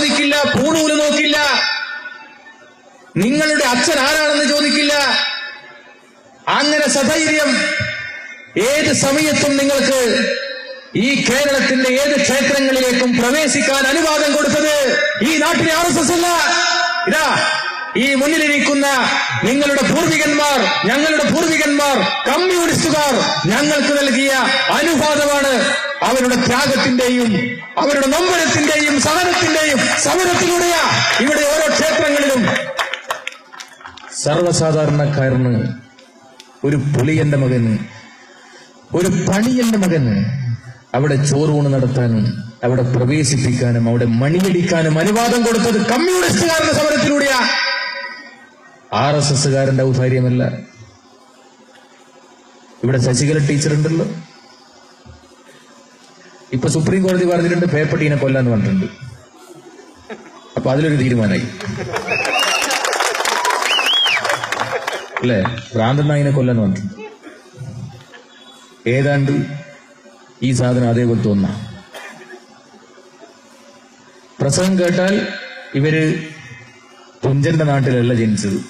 ചോദിക്കില്ല പൂണൂൽ നോക്കില്ല. നിങ്ങളുടെ അച്ഛൻ ആരാണെന്ന് ചോദിക്കില്ല. അങ്ങനെ സധൈര്യം ഏത് സമയത്തും നിങ്ങൾക്ക് ഈ കേരളത്തിന്റെ ഏത് ക്ഷേത്രങ്ങളിലേക്കും പ്രവേശിക്കാൻ അനുവാദം കൊടുത്തത് ഈ നാട്ടിലെ ആർ എസ് എസ് അല്ല. ഇതാ ഈ മുന്നിലിരിക്കുന്ന നിങ്ങളുടെ പൂർവികന്മാർ ഞങ്ങളുടെ പൂർവികന്മാർ കമ്മ്യൂണിസ്റ്റുകാർ ഞങ്ങൾക്ക് നൽകിയ അനുവാദമാണ് അവരുടെ ത്യാഗത്തിന്റെയും അവരുടെ നൊമ്പരത്തിന്റെയും സഹനത്തിന്റെയും സമരത്തിലൂടെയാ ഇവിടെ ഓരോ ക്ഷേത്രങ്ങളിലും സർവസാധാരണക്കാരന് ഒരു പുളിയന്റെ മകന് ഒരു പണിയന്റെ മകന് അവിടെ ചോറൂണ് നടത്താനും അവിടെ പ്രവേശിപ്പിക്കാനും അവിടെ മണിയടിക്കാനും അനുവാദം കൊടുത്തത് കമ്മ്യൂണിസ്റ്റുകാരുടെ സമരത്തിലൂടെയാ ആർ എസ് എസ്സുകാരന്റെ ഔദാര്യമല്ല. ഇവിടെ ശശികല ടീച്ചർ ഉണ്ടല്ലോ ഇപ്പൊ സുപ്രീം കോടതി പറഞ്ഞിട്ടുണ്ട് പേപ്പട്ടീനെ കൊല്ലാന്ന് പറഞ്ഞിട്ടുണ്ട്. അപ്പൊ അതിലൊരു തീരുമാനമായി. അല്ലേ? ഭ്രാന്തൻ നായിനെ കൊല്ലാന്ന് പറഞ്ഞിട്ടുണ്ട്. ഏതാണ്ട് ഈ സാധനം അതേപോലെ തോന്ന. പ്രസംഗം കേട്ടാൽ ഇവർ തുഞ്ചന്റെ നാട്ടിലല്ല ജനിച്ചത്.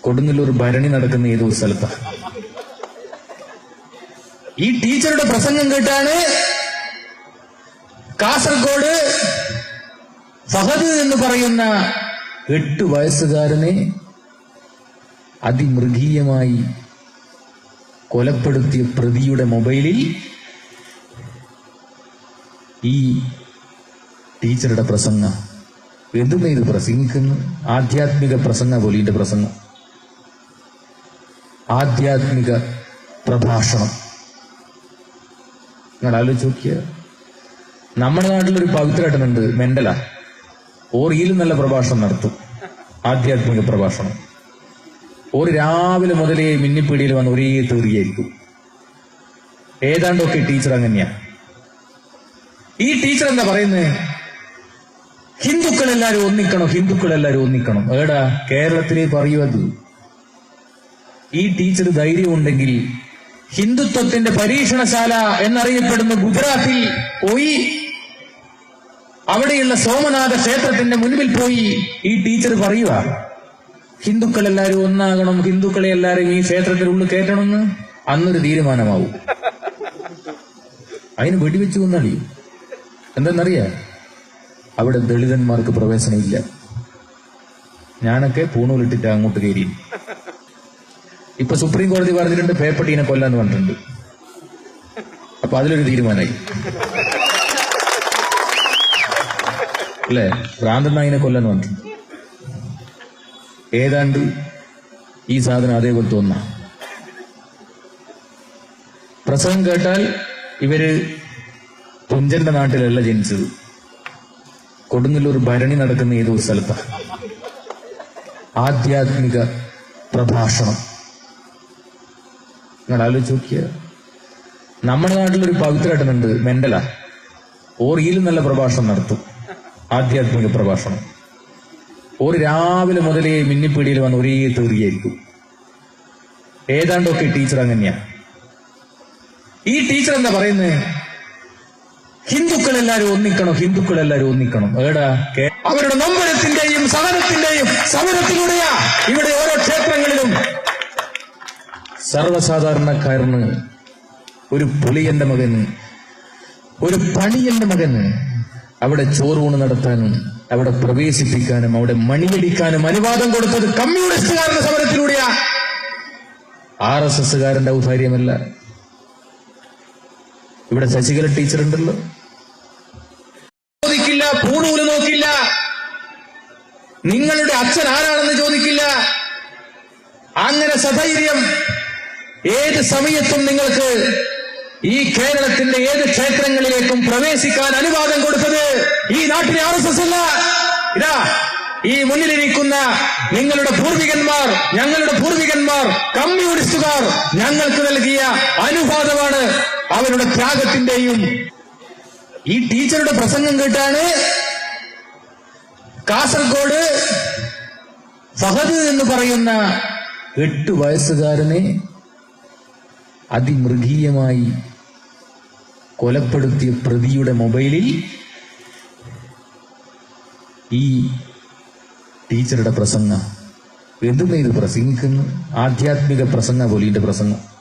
കൊടുങ്ങല്ലൂർ ഭരണി നടക്കുന്ന ഏതോ സ്ഥലത്താണ് ഈ ടീച്ചറുടെ പ്രസംഗം കേട്ടാണ് കാസർഗോഡ് ഫഹദ് എന്ന് പറയുന്ന എട്ട് വയസ്സുകാരനെ അതിമൃഗീയമായി കൊലപ്പെടുത്തിയ പ്രതിയുടെ മൊബൈലിൽ ഈ ടീച്ചറുടെ പ്രസംഗം. എന്തുമേ ഇത് പ്രസംഗിക്കുന്നു. ആധ്യാത്മിക പ്രസംഗ പോലീന്റെ പ്രസംഗം. ആധ്യാത്മിക പ്രഭാഷണം. നിങ്ങൾ ആലോചിച്ച് നോക്കിയ. നമ്മുടെ നാട്ടിലൊരു പവിത്രേട്ടനുണ്ട് മെന്റല. ഓറിയിലും നല്ല പ്രഭാഷണം നടത്തും. ആധ്യാത്മിക പ്രഭാഷണം. ഒരു രാവിലെ മുതലേ മിന്നിപ്പീടിയിൽ വന്ന് ഒരേ തെറിയായിരിക്കും. ഏതാണ്ടൊക്കെ ടീച്ചർ അങ്ങനെയാ. ഈ ടീച്ചർ എന്താ പറയുന്നത് ഹിന്ദുക്കൾ എല്ലാരും ഒന്നിക്കണം ഹിന്ദുക്കൾ എല്ലാരും ഒന്നിക്കണം. ഏടാ കേരളത്തിലേ പറയൂ അത് ഈ ടീച്ചർ ധൈര്യമുണ്ടെങ്കിൽ ഹിന്ദുത്വത്തിന്റെ പരീക്ഷണശാല എന്നറിയപ്പെടുന്ന ഗുജറാത്തിൽ പോയി അവിടെയുള്ള സോമനാഥ ക്ഷേത്രത്തിന്റെ മുൻപിൽ പോയി ഈ ടീച്ചർ പറയുക ഹിന്ദുക്കൾ എല്ലാവരും ഒന്നാകണം ഹിന്ദുക്കളെ എല്ലാവരും ഈ ക്ഷേത്രത്തിൽ ഉള്ളു കയറ്റണമെന്ന് അന്നൊരു തീരുമാനമാവും. അതിന് വെടിവെച്ച് കൊന്നളി. എന്തെന്നറിയാ? അവിടെ ദളിതന്മാർക്ക് പ്രവേശനമില്ല. ഞാനൊക്കെ പൂണൂലിട്ടിട്ട് അങ്ങോട്ട് കയറി. ഇപ്പൊ സുപ്രീം കോടതി പറഞ്ഞിട്ടുണ്ട് പേപ്പട്ടീനെ കൊല്ലാന്ന് പറഞ്ഞിട്ടുണ്ട്. അപ്പൊ അതിലൊരു തീരുമാനമായി. അല്ലേ? ഭ്രാന്തൻ നായിനെ കൊല്ലാന്ന് പറഞ്ഞിട്ടുണ്ട്. ഏതാണ്ട് ഈ സാധനം അതേപോലെ തോന്ന. പ്രസംഗം കേട്ടാൽ ഇവർ തുഞ്ചന്റെ നാട്ടിലല്ല ജനിച്ചത്. കൊടുങ്ങല്ലൂർ ഭരണി നടക്കുന്ന ഏതോ സ്ഥലത്താണ് ആധ്യാത്മിക പ്രഭാഷണം. നിങ്ങൾ ആലോചിച്ച് നോക്കിയ. നമ്മുടെ നാട്ടിലൊരു പവിത്രേട്ടനുണ്ട് മെന്റല. ഓറിയിലും നല്ല പ്രഭാഷണം നടത്തും. ആധ്യാത്മിക പ്രഭാഷണം. ഒരു രാവിലെ മുതലേ മിന്നിപ്പീടിയിൽ വന്ന് ഒരേ തീർച്ചയായിരിക്കും ഏതാണ്ടൊക്കെ ടീച്ചർ അങ്ങനെയാ. ഈ ടീച്ചർ എന്താ പറയുന്നത് ഹിന്ദുക്കൾ എല്ലാരും ഒന്നിക്കണം? ഹിന്ദുക്കൾ എല്ലാരും ഒന്നിക്കണം ഏടാ അവരുടെ നൊമ്പരത്തിന്റെയും സഹനത്തിന്റെയും സമരത്തിലൂടെയാ ഇവിടെ ഓരോ ക്ഷേത്രങ്ങളിലും സർവസാധാരണക്കാരന് ഒരു പുളിയന്റെ മകന് ഒരു പണിയന്റെ മകന് അവിടെ ചോറൂണ് നടത്താനും അവിടെ പ്രവേശിപ്പിക്കാനും അവിടെ മണിയടിക്കാനും അനുവാദം കൊടുത്തത് കമ്മ്യൂണിസ്റ്റുകാരുടെ സമരത്തിലൂടെയാ. R S എസ്സുകാരന്റെ ഔദാര്യമല്ല. ഇവിടെ ശശികല ടീച്ചർ ഉണ്ടല്ലോ ചോദിക്കില്ല പൂണൂൽ നോക്കില്ല. നിങ്ങളുടെ അച്ഛൻ ആരാണെന്ന് ചോദിക്കില്ല. അങ്ങനെ സധൈര്യം ഏത് സമയത്തും നിങ്ങൾക്ക് ഈ കേരളത്തിന്റെ ഏത് ക്ഷേത്രങ്ങളിലേക്കും പ്രവേശിക്കാൻ അനുവാദം കൊടുത്തത് ഈ നാട്ടിലെ ആർ എസ് എസ് അല്ല. ഇതാ ഈ മുന്നിലിരിക്കുന്ന നിങ്ങളുടെ പൂർവികന്മാർ ഞങ്ങളുടെ പൂർവികന്മാർ കമ്മ്യൂണിസ്റ്റുകാർ ഞങ്ങൾക്ക് നൽകിയ അനുവാദമാണ് അവരുടെ ത്യാഗത്തിന്റെയും. ഈ ടീച്ചറുടെ പ്രസംഗം കേട്ടാണ് കാസർഗോഡ് ഫഹദ് എന്ന് പറയുന്ന എട്ട് വയസ്സുകാരനെ അതിമൃഗീയമായി കൊലപ്പെടുത്തിയ പ്രതിയുടെ മൊബൈലിൽ ഈ ടീച്ചറുടെ പ്രസംഗം. എന്തുമേ ഇത് പ്രസംഗിക്കുന്നു. ആധ്യാത്മിക പ്രസംഗ പോലീന്റെ പ്രസംഗം.